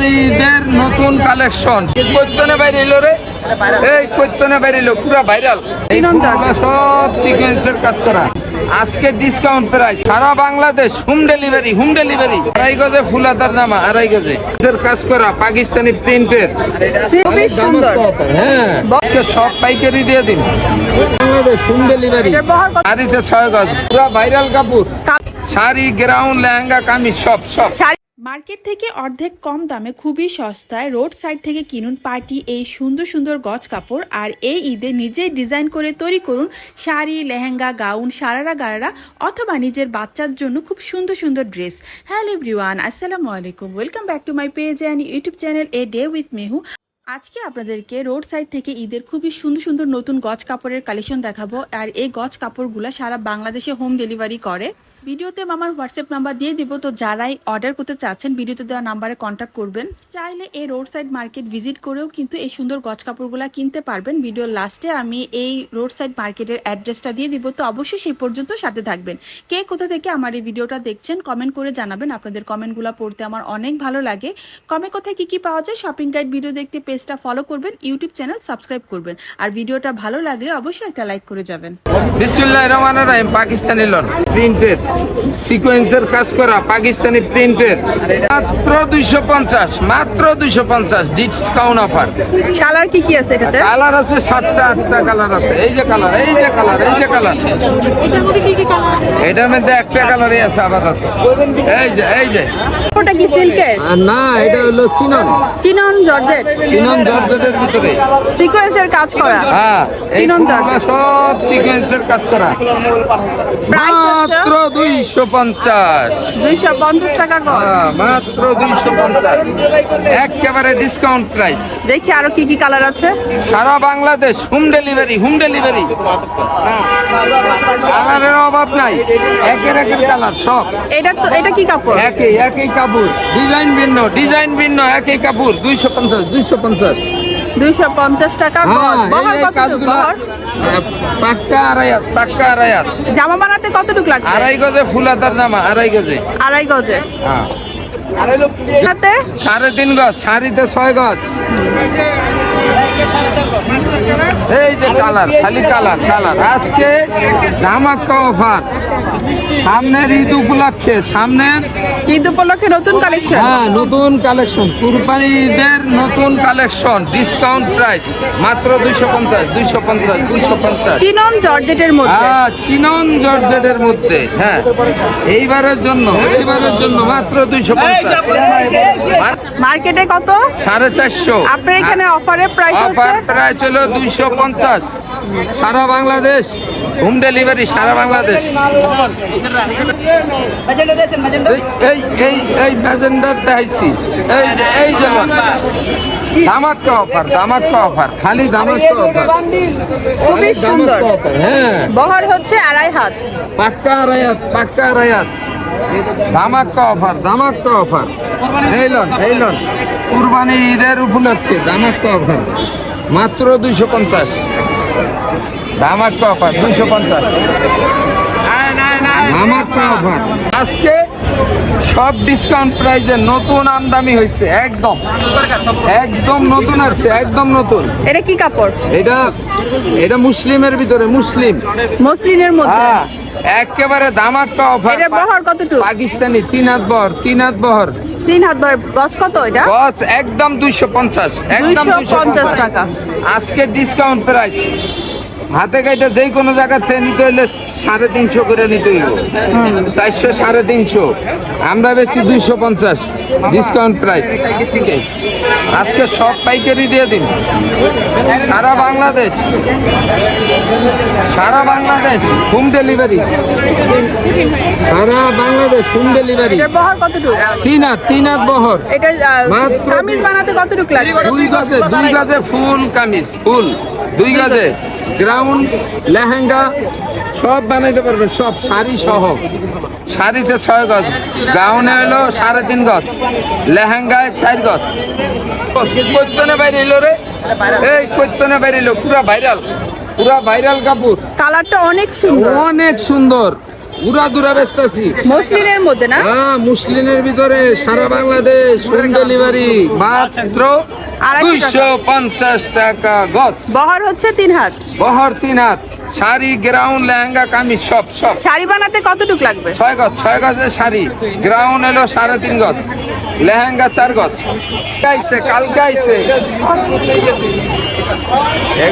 কুরবানিদের নতুন কালেকশন কৈতনে বাইরে রে? এই কৈতনে বাইরে পুরা ভাইরাল সব সিকোয়েন্সের কাজ করা। আজকে ডিসকাউন্ট প্রাইস সারা Bangladesh home delivery home delivery আড়াই গজে ফুলাতার জামা আড়াই গজে। এর কাজ করা পাকিস্তানি প্রিন্টের খুবই সুন্দর। হ্যাঁ। আজকে সব পাইকারি দিয়ে দিন। Bangladesh home delivery? শাড়িতে ছয় গজ। পুরা ভাইরাল কাপড়। শাড়ি গ্রাউন্ড লেহেঙ্গা কামিজ সব সব। মার্কেট থেকে অর্ধেক কম দামে খুবই সস্তায় রোড সাইড থেকে কিনুন পার্টি এই সুন্দর সুন্দর গজ কাপড় আর এই ঈদে নিজে ডিজাইন করে তৈরি করুন শাড়ি, লেহেঙ্গা, গাউন, সারারা গারারা অথবা নিজের বাচ্চার জন্য খুব সুন্দর সুন্দর ড্রেস। হ্যালো এভরিওয়ান, আসসালামু আলাইকুম। Welcome back to my page and YouTube channel a day with Mehu. আজকে আপনাদেরকে রোড সাইড থেকে ঈদের খুবই সুন্দর সুন্দর নতুন গজ কাপড়ের কালেকশন দেখাবো। আর এই গজ কাপড়গুলো সারা বাংলাদেশে হোম ডেলিভারি করে। ভিডিওতে আমার হোয়াটসঅ্যাপ নাম্বার দিয়ে দিব, তো যারাই অর্ডার করতে চাচ্ছেন, ভিডিওতে দেওয়া নাম্বারে কন্ট্যাক্ট করবেন। চাইলে এই রোড সাইড মার্কেট ভিজিট করেও কিন্তু এই সুন্দর গজ কাপড়গুলো কিনতে পারবেন। ভিডিওর লাস্টে আমি এই রোড সাইড মার্কেটের অ্যাড্রেসটা দিয়ে দিব, তো অবশ্যই সেই পর্যন্ত সাথে থাকবেন। কে কোথা থেকে আমার এই ভিডিওটা দেখছেন কমেন্ট করে জানাবেন। আপনাদের কমেন্টগুলো পড়তে আমার অনেক ভালো লাগে। কমে কোথায় কি কি পাওয়া যায় শপিং গাইড ভিডিও দেখতে পেজটা ফলো করবেন ইউটিউব চ্যানেল সাবস্ক্রাইব করবেন। আর ভিডিওটা ভালো লাগলে অবশ্যই একটা লাইক করে যাবেন। বিসমুল্লাহ রহমান রাহিম, পাকিস্তানি লন প্রিন্টেড সিকোয়েন্সের কাজ করা পাকিস্তানি প্রিন্টের মাত্র দুইশো পঞ্চাশ মাত্র দুইশো পঞ্চাশ ডিসকাউন্ট অফার কালার কি কি আছে এটাতে? কালার আছে সাতটা আটটা কালার আছে। এই যে কালার এই যে কালার এই যে কালার এটার মধ্যে একটা কালারই আছে আপাতত। এই যে এই যে। ওটা কি সিল্কের? না এটা হলো চিনন। Chinon georgette. চিনন জর্জেটের ভিতরে। সিকোয়েন্সের কাজ করা। হ্যাঁ চিনন জর্জেট। সব সিকোয়েন্সের কাজ করা। মাত্র দুইশো পঞ্চাশ। দুইশো পঞ্চাশ টাকা গজ হ্যাঁ, মাত্র দুইশো পঞ্চাশ। একেবারে ডিসকাউন্ট প্রাইস দেখি আরও কি কি কালার আছে। সারা Bangladesh home delivery home delivery কালারের অভাব নাই। একের একের কালার সব। এটা তো এটা কি কাপড়? একই একই কাপড়। ডিজাইন ভিন্ন ডিজাইন ভিন্ন একই কাপড়। দুইশো পঞ্চাশ দুইশো পঞ্চাশ। দুইশো পঞ্চাশ টাকা গজ। হ্যাঁ পাক্কা আড়াইয়াত পাক্কা আড়াইয়াত জামা বানাতে কতটুকু লাগবে? আড়াই গজে ফুলাতার জামা আড়াই গজে। আড়াই গজে। হ্যাঁ। সাড়ে তিন গজ। শাড়িতে ছয় গজ। এই যে কালার খালি কালার কালার। আজকে ধামাক্কা অফার। সামনের ঈদ উপলক্ষে সামনের ঈদ উপলক্ষে নতুন কালেকশন হ্যাঁ নতুন কালেকশন কুরবানি ঈদের নতুন কালেকশন ডিসকাউন্ট প্রাইস মাত্র দুইশো পঞ্চাশ দুইশো পঞ্চাশ দুইশো পঞ্চাশ। চিনন জর্জেটের মধ্যে। হ্যাঁ চিনন জর্জেটের মধ্যে হ্যাঁ। এইবারের জন্য এইবারের জন্য মাত্র দুইশো পঞ্চাশ। মার্কেটে কত? সাড়ে চারশো। আপনার এখানে অফারে প্রাইস অফার প্রাইস হলো দুইশো পঞ্চাশ। সারা বাংলাদেশ। হোম ডেলিভারি সারা বাংলাদেশ। এই- এই এই এই ম্যাজেন্ডার দেখাইছি। এই এই যে ধামাক্কা অফার ধামাক্কা অফার খালি ধামাক্কা অফার খুবই সুন্দর। হ্যাঁ। বহর হচ্ছে আড়াই হাত। পাক্কা রায়াত পাক্কা রায়াত ধামাক্কা অফার ধামাক্কা অফার এইলন এইলন কুরবানি ঈদের উপলক্ষে ধামাক্কা অফার মাত্র দুইশো পঞ্চাশ। ধামাক্কা অফার দুইশো পঞ্চাশ। ধামাক্কা অফার আজকে সব ডিসকাউন্ট প্রাইজে নতুন আমদানি হয়েছে একদম। একদম নতুন আসছে একদম নতুন। এটা কি কাপড়? এটা এটা মুসলিমের ভিতরে মুসলিম। মুসলিমের মধ্যে? হ্যাঁ একেবারে ধামাক্কা অফার এটার বহর কতটুকু? পাকিস্তানি তিন হাত বহর তিন হাত বহর। তিন হাত বার গজ কত এটা? বস একদম দুইশো পঞ্চাশ একদম 250 টাকা। আজকে ডিসকাউন্ট প্রাইস হাতে কাইটা যে কোনো জায়গা থেকে নিতে হইলে সাড়ে তিনশো করে নিতে হইব। চারশো সাড়ে তিনশো। আমরা বেশি দুইশো পঞ্চাশ। ডিসকাউন্ট প্রাইস আজকে সব পাইকারি দিয়ে দিন। সারা বাংলাদেশ। সারা বাংলাদেশ। হোম ডেলিভারি সারা বাংলাদেশ হোম ডেলিভারি বহর কতটুকু? তিন হাত তিন হাত বহর এটা কামিজ বানাতে কতটুকু লাগবে? দুই গাছে দুই গাছে ফুল কামিজ ফুল। দুই গাছে গ্রাউন্ড লেহেঙ্গা সব বানাইতে পারবেন সব শাড়ি সহ। শাড়িতে ছয় গজ গাউনে হলো সাড়ে তিন গজ লেহেঙ্গায় চার গজ। কৈতনে বাইরে এলো রে? এই কৈতনে বাইরে এলো পুরা ভাইরাল পুরা ভাইরাল কাপড়। কালারটা অনেক সুন্দর। অনেক সুন্দর। উড়া দুরা বেচতেছি মসলিনের মধ্যে না? হ্যাঁ মুসলিমের ভিতরে সারা বাংলাদেশ হোম ডেলিভারি মাত্র দুইশো পঞ্চাশ টাকা গছ। বহর হচ্ছে তিন হাত। বহর তিন হাত। শাড়ি গ্রাউন্ড লেহেঙ্গা কামিজ সব সব। শাড়ি বানাতে কতটুক লাগবে? ছয় গজ ছয় গজের শাড়ি। গ্রাউন্ড এলো সাড়ে তিন গজ লেহেঙ্গা চার গজ আইছে কালকে আইছে। এ,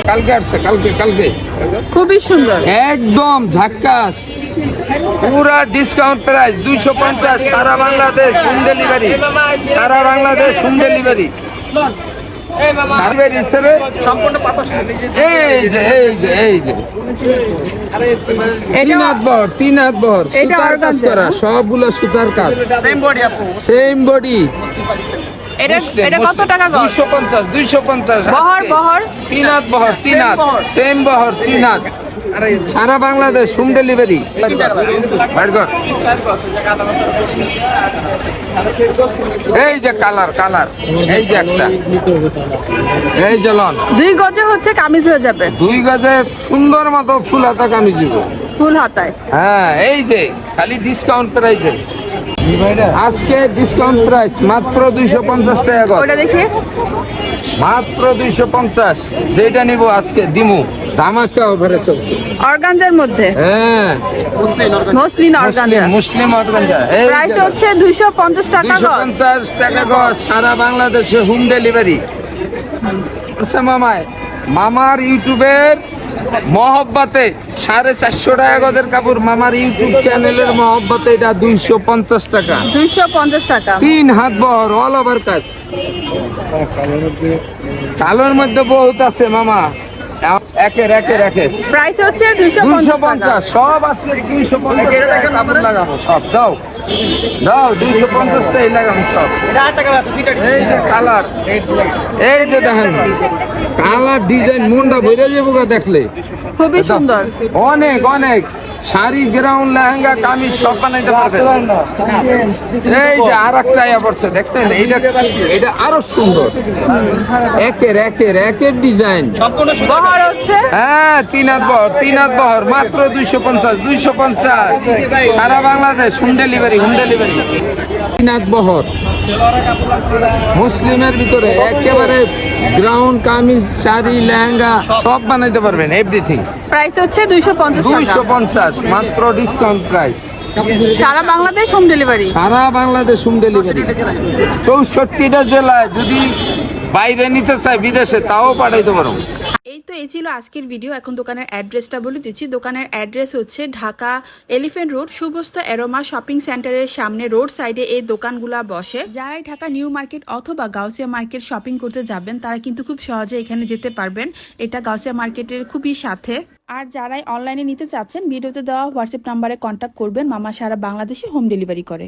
কালকে আসছে কালকে কালকে। খুবই সুন্দর। একদম ঝাক্কাস। পুরা ডিসকাউন্ট প্রাইস দুইশো পঞ্চাশ সারা বাংলাদেশ হোম ডেলিভারি সারা বাংলাদেশ হোম ডেলিভারি সম্পূর্ণ এই যে এই যে এই যে। তিন হাত বহর তিন হাত সুতার কাজ করা সবগুলো সুতার কাজ। সেম বডি এটা এটা কত টাকা গজ দুইশো পঞ্চাশ দুইশো পঞ্চাশ বহর বহর? তিন হাত বহর তিন হাত। সেম বহর তিন হাত। সারা বাংলাদেশ হোম ডেলিভারি। এই যে কালার কালার। এই যে একটা। এই যে লন। দুই গজে হচ্ছে কামিজ হয়ে যাবে। দুই গজে সুন্দর মতো ফুল হাতা কামি দিব ফুল হাতায়। হ্যাঁ এই যে খালি ডিসকাউন্ট প্রাইসে আজকে ডিসকাউন্ট প্রাইস মাত্র দুইশো পঞ্চাশ টাকা ওটা দেখি। মাত্র দুইশো পঞ্চাশ। যেটা নিব আজকে দিমু। ধামাকা ওভারে চলছে। অর্গানজার মধ্যে? হ্যাঁ। অর্গানজা। মুসলিম অর্গানজা। প্রাইস হচ্ছে টাকা গজ। পঞ্চাশ টাকা গজ সারা বাংলাদেশে হোম ডেলিভারি। আচ্ছা মামায় মামার ইউটিউবের মহব্বতে সাড়ে চারশো টাকা গজের কাপড় মামার ইউটিউব চ্যানেলের মহব্বতে এটা দুইশো পঞ্চাশ টাকা। দুইশো পঞ্চাশ টাকা। তিন হাত বহর অল ওভার কাজ। কালোর মধ্যে বহুত আছে মামা। একের একের একের। প্রাইস হচ্ছে দুইশো পঞ্চাশ সব আছে দুইশো পঞ্চাশ লাগাবো সব দাও। দাও দুইশো পঞ্চাশটাই লাগাবো সব। এই যে কালার। এই যে দেখেন কালার ডিজাইন মনটা ভরে যাব গা দেখলে। খুবই সুন্দর। অনেক অনেক। শাড়ি গ্রাউন্ড লেহেঙ্গা কামিজ সব বানাইতে পারবেন। এই যে আর একটা ইয়া পড়ছে দেখছেন? এইটা এটা আরও সুন্দর। একের একের একের ডিজাইন। বহর হচ্ছে? হ্যাঁ তিন হাত বহর তিন হাত বহর মাত্র দুইশো পঞ্চাশ দুইশো পঞ্চাশ। সারা Bangladesh home delivery home delivery. তিন হাত বহর। মুসলিমের ভিতরে একেবারে গ্রাউন্ড কামিজ শাড়ি লেহেঙ্গা সব বানাইতে পারবেন এভরিথিং প্রাইস হচ্ছে দুইশো পঞ্চাশ দুইশো পঞ্চাশ মাত্র ডিসকাউন্ট প্রাইস সারা বাংলাদেশ হোম ডেলিভারি সারা বাংলাদেশ হোম ডেলিভারি চৌষট্টিটা জেলায় যদি বাইরে নিতে চায় বিদেশে তাও পাঠাইতে পারো। এই তো এই ছিল আজকের ভিডিও এখন দোকানের অ্যাড্রেসটা বলে দিচ্ছি। দোকানের অ্যাড্রেস হচ্ছে ঢাকা এলিফ্যান্ট রোড সুবস্ত এরোমা শপিং সেন্টারের সামনে রোড সাইডে এই দোকানগুলা বসে। যারাই ঢাকা নিউ মার্কেট অথবা গাউসিয়া মার্কেট শপিং করতে যাবেন তারা কিন্তু খুব সহজে এখানে যেতে পারবেন। এটা গাউসিয়া মার্কেটের খুবই সাথে। আর যারাই অনলাইনে নিতে চাচ্ছেন, ভিডিওতে দেওয়া হোয়াটসঅ্যাপ নাম্বারে কন্ট্যাক্ট করবেন। মামা সারা বাংলাদেশে হোম ডেলিভারি করে।